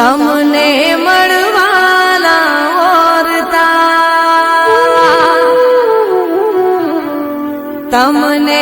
તમને મળવાના ઓરતા તમને